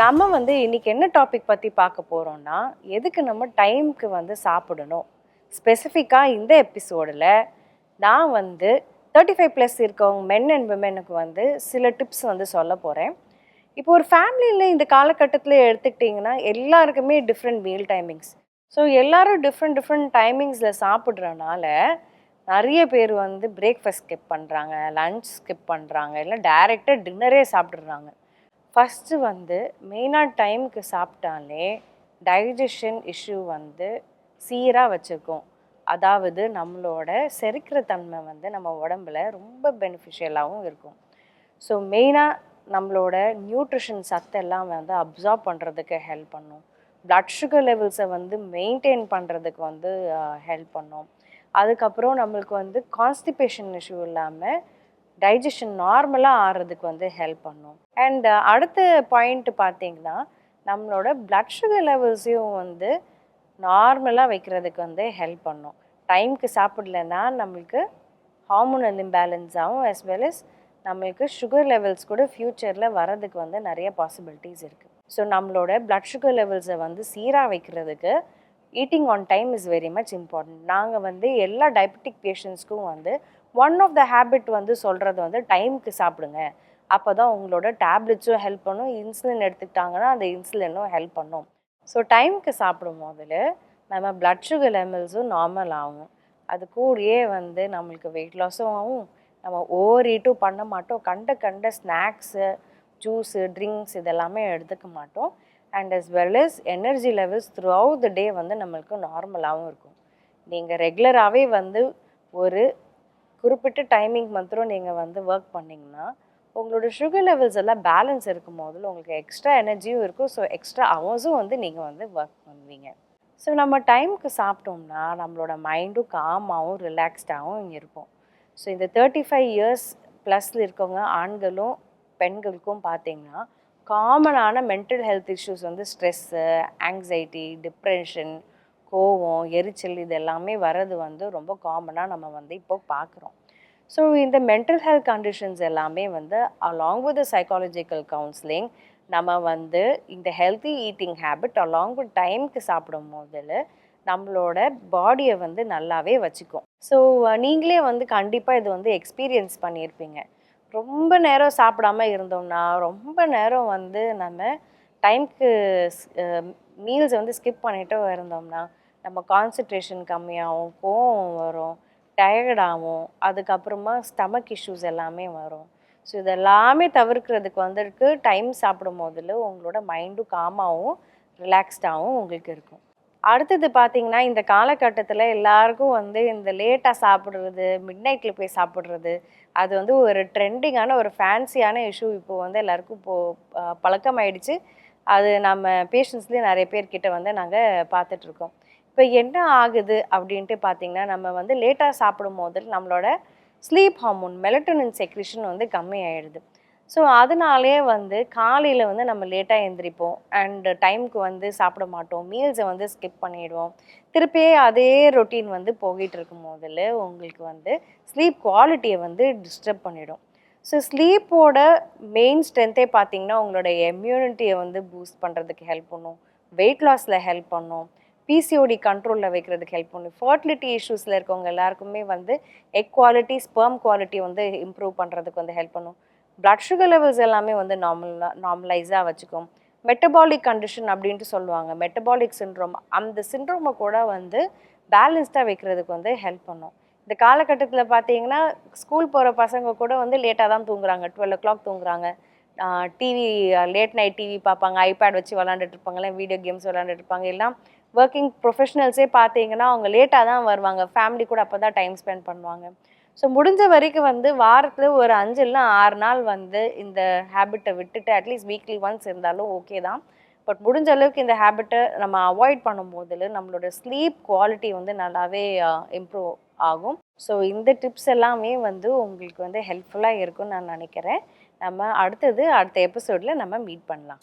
நம்ம வந்து இன்னைக்கு என்ன டாபிக் பற்றி பார்க்க போகிறோம்னா எதுக்கு நம்ம டைம்க்கு வந்து சாப்பிடணும்? ஸ்பெசிஃபிக்காக இந்த எபிசோடில் நான் வந்து தேர்ட்டி ஃபைவ் ப்ளஸ் இருக்கவங்க மென் அண்ட் விமெனுக்கு வந்து சில டிப்ஸ் வந்து சொல்ல போகிறேன் இப்போ ஒரு ஃபேமிலியில் இந்த காலகட்டத்தில் எடுத்துக்கிட்டிங்கன்னா எல்லாருக்குமே டிஃப்ரெண்ட் மீல் டைமிங்ஸ் ஸோ எல்லோரும் டிஃப்ரெண்ட் டிஃப்ரெண்ட் டைமிங்ஸில் சாப்பிட்றனால நிறைய பேர் வந்து பிரேக்ஃபாஸ்ட் ஸ்கிப் பண்ணுறாங்க லன்ச் ஸ்கிப் பண்ணுறாங்க இல்லை டைரெக்டாக டின்னரே சாப்பிட்றாங்க. ஃபஸ்ட்டு வந்து மெயினாக டைமுக்கு சாப்பிட்டாலே டைஜஷன் இஷ்யூ வந்து சீராக வச்சுக்கும். அதாவது நம்மளோட செரிக்கிற தன்மை வந்து நம்ம உடம்புல ரொம்ப பெனிஃபிஷியலாகவும் இருக்கும். ஸோ மெயினாக நம்மளோட நியூட்ரிஷன் சத்தெல்லாம் வந்து அப்சார்ப் பண்ணுறதுக்கு ஹெல்ப் பண்ணும். பிளட் சுகர் லெவல்ஸை வந்து மெயின்டைன் பண்ணுறதுக்கு வந்து ஹெல்ப் பண்ணும். அதுக்கப்புறம் நம்மளுக்கு வந்து கான்ஸ்டிபேஷன் இஷ்யூ இல்லாமல் டைஜஷன் நார்மலாக ஆறுறதுக்கு வந்து ஹெல்ப் பண்ணும். அண்ட் அடுத்த பாயிண்ட் பார்த்தீங்கன்னா நம்மளோட பிளட் சுகர் லெவல்ஸையும் வந்து நார்மலாக வைக்கிறதுக்கு வந்து ஹெல்ப் பண்ணும். டைம்க்கு சாப்பிடலன்னா நம்மளுக்கு ஹார்மோனல் இம்பேலன்ஸ் ஆகும் அஸ் வெல் அஸ் நம்மளுக்கு சுகர் லெவல்ஸ் கூட ஃப்யூச்சரில் வரதுக்கு வந்து நிறைய பாசிபிலிட்டிஸ் இருக்குது ஸோ நம்மளோட பிளட் சுகர் லெவல்ஸை வந்து சீராக வைக்கிறதுக்கு eating on time is very much important நாங்கள் வந்து எல்லா டயபெட்டிக் பேஷண்ட்ஸ்க்கும் வந்து ஒன் ஆஃப் த ஹேபிட் வந்து சொல்கிறது வந்து டைமுக்கு சாப்பிடுங்க. அப்போ தான் உங்களோட டேப்லெட்ஸும் ஹெல்ப் பண்ணும். இன்சுலின் எடுத்துக்கிட்டாங்கன்னா அந்த இன்சுலினும் ஹெல்ப் பண்ணும். ஸோ டைமுக்கு சாப்பிடும் போதில் நம்ம பிளட் சுகர் லெவல்ஸும் நார்மல் ஆகும். அது கூடயே வந்து நம்மளுக்கு வெயிட் லாஸும் ஆகும். நம்ம ஓவர் ஈட்டும் பண்ண மாட்டோம். கண்ட கண்ட ஸ்நாக்ஸு ஜூஸு ட்ரிங்க்ஸ் இதெல்லாமே எடுத்துக்க மாட்டோம். And as well as energy levels throughout the day வந்து நம்மளுக்கு நார்மலாகவும் இருக்கும். நீங்கள் ரெகுலராகவே வந்து ஒரு குறிப்பிட்ட டைமிங் மாத்திரம் நீங்கள் வந்து ஒர்க் பண்ணிங்கன்னா உங்களோட சுகர் லெவல்ஸ் எல்லாம் பேலன்ஸ் இருக்கும் போதில் உங்களுக்கு எக்ஸ்ட்ரா எனர்ஜியும் இருக்கும். ஸோ எக்ஸ்ட்ரா ஹவர்ஸும் வந்து நீங்கள் வந்து ஒர்க் பண்ணுவீங்க. ஸோ நம்ம டைமுக்கு சாப்பிட்டோம்னா நம்மளோட மைண்டும் காமாகவும் ரிலாக்ஸ்டாகவும் இருப்போம். ஸோ இந்த தேர்ட்டி ஃபைவ் இயர்ஸ் ப்ளஸில் இருக்கவங்க ஆண்களும் பெண்களுக்கும் பார்த்தீங்கன்னா காமனான மென்டல் ஹெல்த் இஷ்யூஸ் வந்து ஸ்ட்ரெஸ்ஸு ஆங்ஸைட்டி டிப்ரெஷன் கோவம் எரிச்சல் இது எல்லாமே வர்றது வந்து ரொம்ப காமனாக நம்ம வந்து இப்போ பார்க்குறோம் ஸோ இந்த மென்டல் ஹெல்த் கண்டிஷன்ஸ் எல்லாமே வந்து அலாங் வித் சைக்காலஜிக்கல் கவுன்சிலிங் நம்ம வந்து இந்த healthy eating habit along with டைமுக்கு சாப்பிடும் போதில் நம்மளோட பாடியை வந்து நல்லாவே வச்சுக்கும். ஸோ நீங்களே வந்து கண்டிப்பாக இது வந்து எக்ஸ்பீரியன்ஸ் பண்ணியிருப்பீங்க. ரொம்ப நேரம் சாப்பிடாம இருந்தோம்னா ரொம்ப நேரம் வந்து நம்ம டைம்க்கு மீல்ஸை வந்து ஸ்கிப் பண்ணிட்டு இருந்தோம்னா நம்ம கான்சன்ட்ரேஷன் கம்மியாகும் கோவம் வரும் டயர்டாகும் அதுக்கப்புறமா ஸ்டமக் இஷ்யூஸ் எல்லாமே வரும். ஸோ இதெல்லாமே தவிர்க்கிறதுக்கு வந்துருக்கு. டைம் சாப்பிடும் போதில் உங்களோட மைண்டும் காமாகவும் ரிலாக்ஸ்டாகவும் உங்களுக்கு இருக்கும். அடுத்தது பார்த்தீங்கன்னா இந்த காலகட்டத்தில் எல்லாருக்கும் வந்து இந்த லேட்டாக சாப்பிட்றது மிட் நைட்டில் போய் சாப்பிட்றது அது வந்து ஒரு ட்ரெண்டிங்கான ஒரு ஃபேன்சியான இஷ்யூ இப்போ வந்து எல்லாருக்கும் இப்போது பழக்கமாயிடுச்சு. அது நம்ம பேஷண்ட்ஸ்லேயே நிறைய பேர்கிட்ட வந்து நாங்கள் பார்த்துட்ருக்கோம். இப்போ என்ன ஆகுது அப்படின்ட்டு பார்த்தீங்கன்னா நம்ம வந்து லேட்டாக சாப்பிடும் போது நம்மளோட ஸ்லீப் ஹார்மோன் மெலட்டோனின் செக்ரிஷன் வந்து கம்மியாயிடுது. ஸோ அதனாலே வந்து காலையில் வந்து நம்ம லேட்டாக எழுந்திரிப்போம் அண்டு டைமுக்கு வந்து சாப்பிட மாட்டோம். மீல்ஸை வந்து ஸ்கிப் பண்ணிடுவோம். திருப்பியே அதே ரொட்டீன் வந்து போகிட்டு இருக்கும் போதில் உங்களுக்கு வந்து ஸ்லீப் குவாலிட்டியை வந்து டிஸ்டர்ப் பண்ணிவிடும் ஸோ ஸ்லீப்போட மெயின் ஸ்ட்ரென்த்தே பார்த்தீங்கன்னா உங்களோட இம்யூனிட்டியை வந்து பூஸ்ட் பண்ணுறதுக்கு ஹெல்ப் பண்ணும். வெயிட் லாஸில் ஹெல்ப் பண்ணும். பிசிஓடி கண்ட்ரோலில் வைக்கிறதுக்கு ஹெல்ப் பண்ணும். ஃபர்டிலிட்டி இஷ்யூஸில் இருக்கவங்க எல்லாருக்குமே வந்து எக் குவாலிட்டி ஸ்பெர்ம் குவாலிட்டி வந்து இம்ப்ரூவ் பண்ணுறதுக்கு வந்து ஹெல்ப் பண்ணும். பிளட் சுகர் லெவல்ஸ் எல்லாமே வந்து நார்மலாக நார்மலைஸாக வச்சுக்கும். மெட்டபாலிக் கண்டிஷன் அப்படின்ட்டு சொல்லுவாங்க. மெட்டபாலிக் சிண்ட்ரோம் அந்த சிண்ட்ரோமை கூட வந்து பேலன்ஸ்டாக வைக்கிறதுக்கு வந்து ஹெல்ப் பண்ணும். இந்த காலகட்டத்தில் பார்த்தீங்கன்னா ஸ்கூல் போகிற பசங்க கூட வந்து லேட்டாக தான் தூங்குறாங்க. டுவெல் ஓ கிளாக் தூங்குறாங்க டிவி லேட் நைட் டிவி பார்ப்பாங்க ஐபேட் வச்சு விளாண்டுட்டு இருப்பாங்க. வீடியோ கேம்ஸ் விளாண்டுட்டு இருப்பாங்க. எல்லாம் ஒர்க்கிங் ப்ரொஃபஷனல்ஸே பார்த்தீங்கன்னா அவங்க லேட்டாக தான் வருவாங்க. ஃபேமிலி கூட அப்போ தான் டைம் ஸ்பெண்ட் பண்ணுவாங்க. ஸோ முடிஞ்ச வரைக்கும் வந்து வாரத்தில் ஒரு அஞ்சு இல்லை ஆறு நாள் வந்து இந்த ஹேபிட்டை விட்டுட்டு அட்லீஸ்ட் வீக்லி ஒன்ஸ் இருந்தாலும் ஓகே தான். பட் முடிஞ்ச அளவுக்கு இந்த ஹேபிட்டை நம்ம அவாய்ட் பண்ணும்போதில் நம்மளோட ஸ்லீப் குவாலிட்டி வந்து நல்லாவே இம்ப்ரூவ் ஆகும். ஸோ இந்த டிப்ஸ் எல்லாமே வந்து உங்களுக்கு வந்து ஹெல்ப்ஃபுல்லாக இருக்கும்னு நான் நினைக்கிறேன். நம்ம அடுத்தது அடுத்த எபிசோடில் நம்ம மீட் பண்ணலாம்.